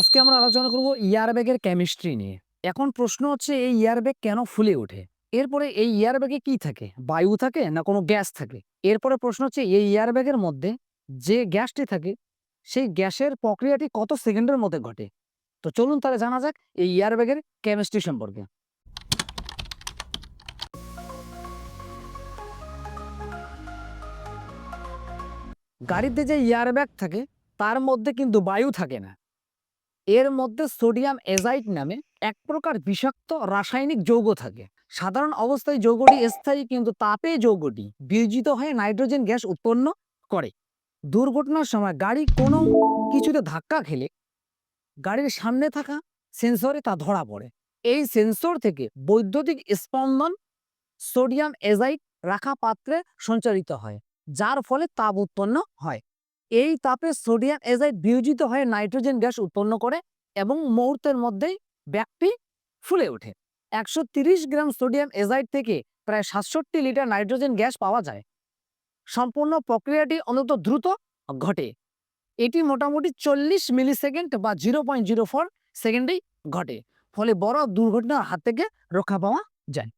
আজকে আমরা আলোচনা করব ইয়ারব্যাগের কেমিস্ট্রি নিয়ে। এখন প্রশ্ন হচ্ছে, এই ইয়ারব্যাগ কেন ফুলে ওঠে? এরপরে এই ইয়ারব্যাগে কি থাকে? বায়ু থাকে না কোনো গ্যাস থাকে? এরপরে প্রশ্ন হচ্ছে, এই ইয়ারব্যাগের মধ্যে যে গ্যাসটি থাকে, সেই গ্যাসের প্রক্রিয়াটি কত সেকেন্ডের মধ্যে ঘটে? তো চলুন তাহলে জানা যাক এই ইয়ারব্যাগের কেমিস্ট্রি সম্পর্কে। গাড়িতে যে ইয়ারব্যাগ থাকে, তার মধ্যে কিন্তু বায়ু থাকে না। এর মধ্যে সোডিয়াম এজাইট নামে এক প্রকার বিষাক্ত রাসায়নিক যৌগ থাকে। সাধারণ অবস্থায় যৌগটি স্থায়ী কিন্তু তাপে যৌগটি বিয়োজিত হয়ে নাইট্রোজেন গ্যাস উৎপন্ন করে। দুর্ঘটনার সময় গাড়ি কোনো কিছুতে ধাক্কা খেলে গাড়ির সামনে থাকা সেন্সরে তা ধরা পড়ে। এই সেন্সর থেকে বৈদ্যুতিক স্পন্দন সোডিয়াম এজাইট রাখা পাত্রে সঞ্চারিত হয়, যার ফলে তাপ উৎপন্ন হয়। এই তাপে সোডিয়াম এজাইড বিয়োজিত হয়ে নাইট্রোজেন গ্যাস উৎপন্ন করে এবং মুহূর্তের মধ্যেই ব্যাগটি ফুলে ওঠে। একশো গ্রাম সোডিয়াম এজাইড থেকে প্রায় সাতষট্টি লিটার নাইট্রোজেন গ্যাস পাওয়া যায়। সম্পূর্ণ প্রক্রিয়াটি অন্তত দ্রুত ঘটে। এটি মোটামুটি চল্লিশ মিলি সেকেন্ড বা জিরো পয়েন্ট জিরো ফোর সেকেন্ডেই ঘটে, ফলে বড় দুর্ঘটনার হাত থেকে রক্ষা পাওয়া যায়।